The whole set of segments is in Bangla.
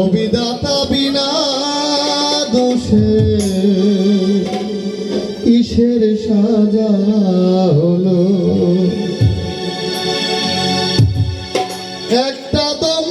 অবিদাতা বিনা দোষে কিসের সাজা হলো? একটা দমকা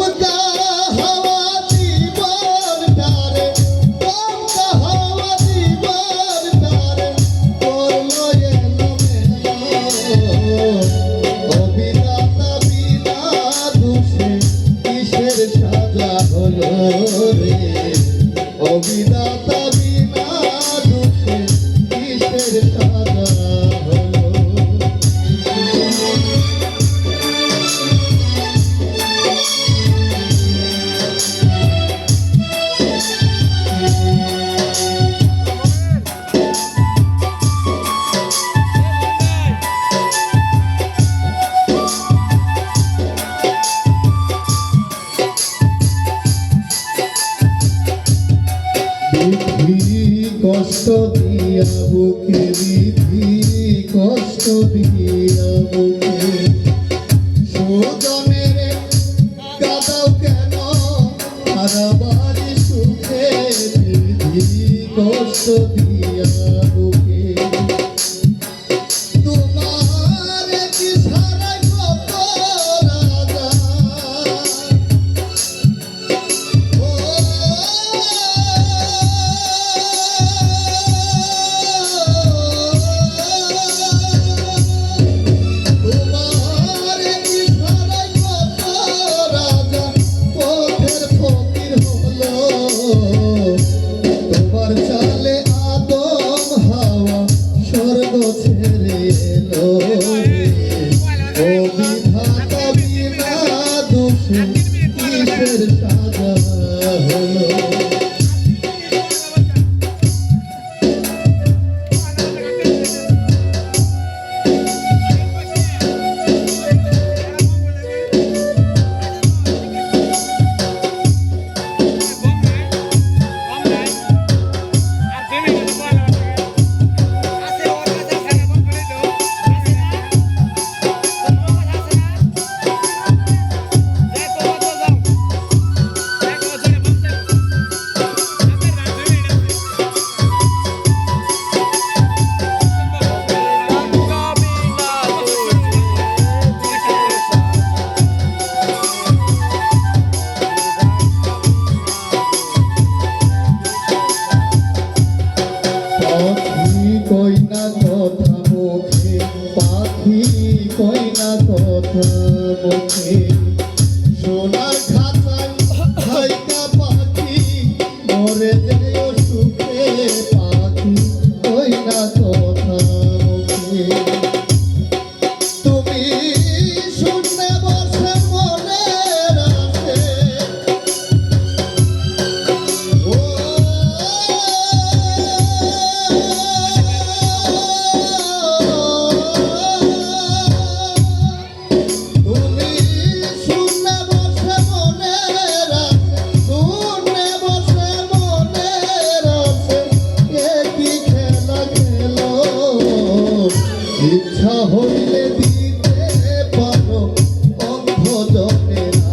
বিধি কষ্ট দিয়া বুকে বিধি কষ্ট দিয়া বুকে। কেন? সুখে কষ্ট দিয়া পাখি কই না কথা মুখে পাখি কই না Yeah.